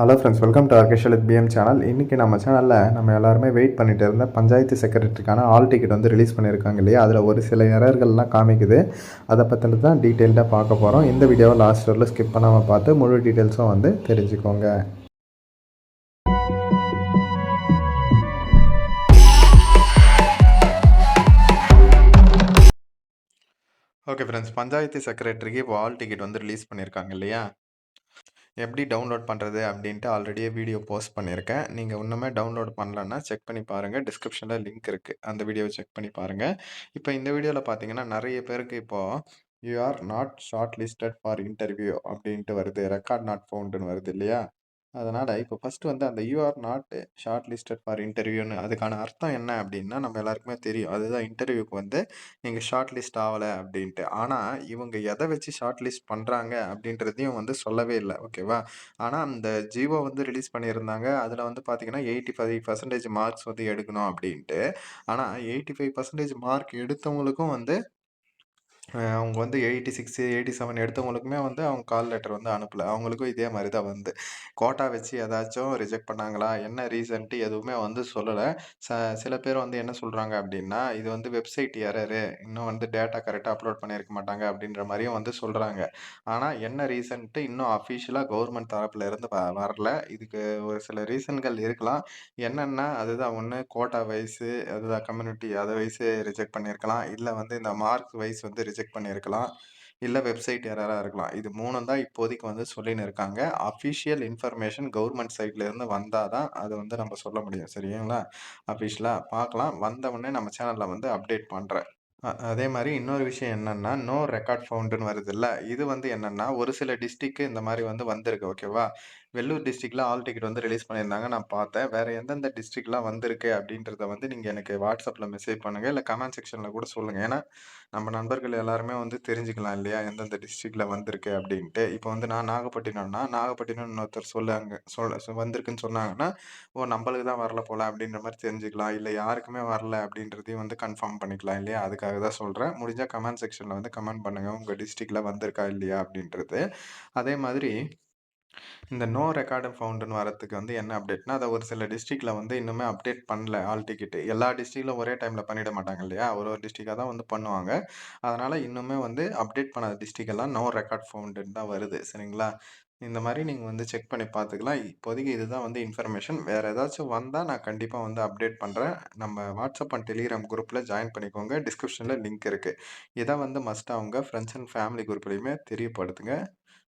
Hello friends welcome to ஆர்கேஷல் PM channel இன்றைக்கி நம்ம சேனலில் நம்ம எல்லாருமே வெயிட் பண்ணிகிட்டு இருந்த பஞ்சாயத்து செக்ரட்டரிக்கான ஆல் டிக்கெட் வந்து ரிலீஸ் பண்ணியிருக்காங்க இல்லையா? அதில் ஒரு சில எரர்கள்லாம் காமிக்குது. அதை பற்றின தான் டீட்டெயில்டாக பார்க்க போகிறோம் இந்த வீடியோவை லாஸ்ட் வரல ஸ்கிப் பண்ணாமல் பார்த்து முழு டீட்டெயில்ஸும் வந்து தெரிஞ்சுக்கோங்க. ஓகே ஃப்ரெண்ட்ஸ் பஞ்சாயத்து செக்ரட்டரிக்கு இப்போ ஆல் டிக்கெட் வந்து ரிலீஸ் பண்ணியிருக்காங்க இல்லையா? எப்படி டவுன்லோட் பண்ணுறது அப்படின்ட்டு ஆல்ரெடியே வீடியோ போஸ்ட் பண்ணியிருக்கேன். நீங்கள் இன்னுமே டவுன்லோட் பண்ணலன்னா செக் பண்ணி பாருங்கள் டிஸ்கிரிப்ஷனில் லிங்க் இருக்குது அந்த வீடியோவை செக் பண்ணி பாருங்கள் இப்போ இந்த வீடியோவில் பார்த்தீங்கன்னா நிறைய பேருக்கு இப்போது you are not short listed for interview அப்படின்ட்டு வருது. ரெக்கார்ட் நாட் ஃபவுண்டுன்னு வருது இல்லையா? அதனால் இப்போ ஃபஸ்ட்டு வந்து அந்த you are not short listed for இன்டர்வியூன்னு அதுக்கான அர்த்தம் என்ன அப்படின்னா நம்ம எல்லாருக்குமே தெரியும். அதுதான் இன்டர்வியூக்கு வந்து நீங்கள் ஷார்ட் லிஸ்ட் ஆகலை அப்படின்ட்டு. ஆனால் இவங்க எதை வச்சு ஷார்ட் லிஸ்ட் பண்ணுறாங்க அப்படின்றதையும் வந்து சொல்லவே இல்லை. ஓகேவா ஆனால் அந்த ஜீவோ வந்து ரிலீஸ் பண்ணியிருந்தாங்க. அதில் வந்து பார்த்தீங்கன்னா எயிட்டி ஃபைவ் பர்சன்டேஜ் மார்க்ஸ் வந்து எடுக்கணும் அப்படின்ட்டு. ஆனால் எயிட்டி ஃபைவ் பர்சன்டேஜ் மார்க் எடுத்தவங்களுக்கும் வந்து அவங்க வந்து எயிட்டி சிக்ஸு எயிட்டி செவன் எடுத்தவங்களுக்குமே வந்து அவங்க கால் லெட்டர் வந்து அனுப்பல. அவங்களுக்கும் இதே மாதிரி தான் வந்து. கோட்டா வச்சு ஏதாச்சும் ரிஜெக்ட் பண்ணாங்களா? என்ன ரீசன்ட்டு எதுவுமே வந்து சொல்லலை. ச சில பேர் வந்து என்ன சொல்கிறாங்க அப்படின்னா இது வந்து வெப்சைட் எரரு. இன்னும் வந்து டேட்டா கரெக்டாக அப்லோட் பண்ணியிருக்க மாட்டாங்க அப்படின்ற மாதிரியும் வந்து சொல்கிறாங்க ஆனால் என்ன ரீசன்ட்டு இன்னும் அஃபிஷியலாக கவர்மெண்ட் தரப்புல இருந்து வ வரல. இதுக்கு ஒரு சில ரீசன்கள் இருக்கலாம். என்னென்னா அதுதான் ஒன்று கோட்டா வைஸு அதுதான் கம்யூனிட்டி அதை வைஸு ரிஜெக்ட் பண்ணியிருக்கலாம். இல்லை வந்து இந்த மார்க் வைஸ் வந்து ரிஜெக்ட் செக் பண்ணியிருக்கலாம். இல்லை வெப்சைட் எரராக இருக்கலாம். இது மூணும் தான் இப்போதைக்கு வந்து சொல்லின்னு இருக்காங்க. அஃபிஷியல் இன்ஃபர்மேஷன் கவர்மெண்ட் சைட்லேருந்து வந்தால் தான் அதை வந்து நம்ம சொல்ல முடியும். சரிங்களா? அஃபிஷியலாக பார்க்கலாம். வந்தவுடனே நம்ம சேனலில் வந்து அப்டேட் பண்ணுறேன் அதே மாதிரி இன்னொரு விஷயம் என்னென்னா நோ ரெக்கார்ட் ஃபவுண்டுன்னு வருது இல்லை? இது வந்து என்னென்னா ஒரு சில டிஸ்ட்ரிக்கு இந்த மாதிரி வந்து வந்திருக்கு. ஓகேவா வெள்ளூர் டிஸ்ட்ரிக்டில் ஆல் டிக்கெட் வந்து ரிலீஸ் பண்ணியிருந்தாங்க. நான் பார்த்தேன். வேறு எந்தெந்த டிஸ்ட்ரிக்ட்லாம் வந்திருக்கு அப்படின்றத வந்து நீங்கள் எனக்கு வாட்ஸ்அப்பில் மெசேஜ் பண்ணுங்கள் இல்லை கமெண்ட் செக்ஷனில் கூட சொல்லுங்கள் ஏன்னா நம்ம நண்பர்கள் எல்லாருமே வந்து தெரிஞ்சுக்கலாம் இல்லையா? எந்தெந்த டிஸ்ட்ரிக்டில் வந்திருக்கு அப்படின்ட்டு. இப்போ வந்து நான் நாகப்பட்டினம்னா நாகப்பட்டினம் இன்னொருத்தர் சொல்லாங்க சொல்ல வந்திருக்குன்னு சொன்னாங்கன்னா ஓ நம்மளுக்கு தான் வரல போல் அப்படின்ற மாதிரி தெரிஞ்சுக்கலாம். இல்லை யாருக்குமே வரல அப்படின்றதையும் வந்து கன்ஃபார்ம் பண்ணிக்கலாம் இல்லையா? அதுக்காக தான் சொல்கிறேன் முடிஞ்சால் கமெண்ட் செக்ஷனில் வந்து கமெண்ட் பண்ணுங்கள் உங்கள் டிஸ்ட்ரிக்டில் வந்திருக்கா இல்லையா அப்படின்றது. அதே மாதிரி இந்த நோ ரெக்கார்டு ஃபவுண்டுன்னு வரதுக்கு வந்து என்ன அப்டேட்னா அதை ஒரு சில டிஸ்ட்ரிக்டில் வந்து இன்னுமே அப்டேட் பண்ணல ஆல் டிக்கெட் எல்லா டிஸ்ட்ரிக்டிலும் ஒரே டைமில் பண்ணிட மாட்டாங்க இல்லையா? ஒரு ஒரு டிஸ்ட்ரிக்டாக தான் வந்து பண்ணுவாங்க. அதனால் இன்னுமே வந்து அப்டேட் பண்ணாத டிஸ்ட்ரிக் எல்லாம் நோ ரெக்கார்ட் ஃபவுண்டுன்னு தான் வருது. சரிங்களா? இந்த மாதிரி நீங்கள் வந்து செக் பண்ணி பார்த்துக்கலாம் இப்போதைக்கு இதுதான் வந்து இன்ஃபர்மேஷன். வேறு ஏதாச்சும் வந்தால் நான் கண்டிப்பாக வந்து அப்டேட் பண்ணுறேன் நம்ம வாட்ஸ்அப் அண்ட் டெலிகிராம் குரூப்பில் ஜாயின் பண்ணிக்கோங்க. டிஸ்கிரிப்ஷனில் லிங்க் இருக்குது இதை வந்து மஸ்ட்டாக அவங்க ஃப்ரெண்ட்ஸ் அண்ட் ஃபேமிலி குரூப்லேயுமே தெரியப்படுத்துங்க.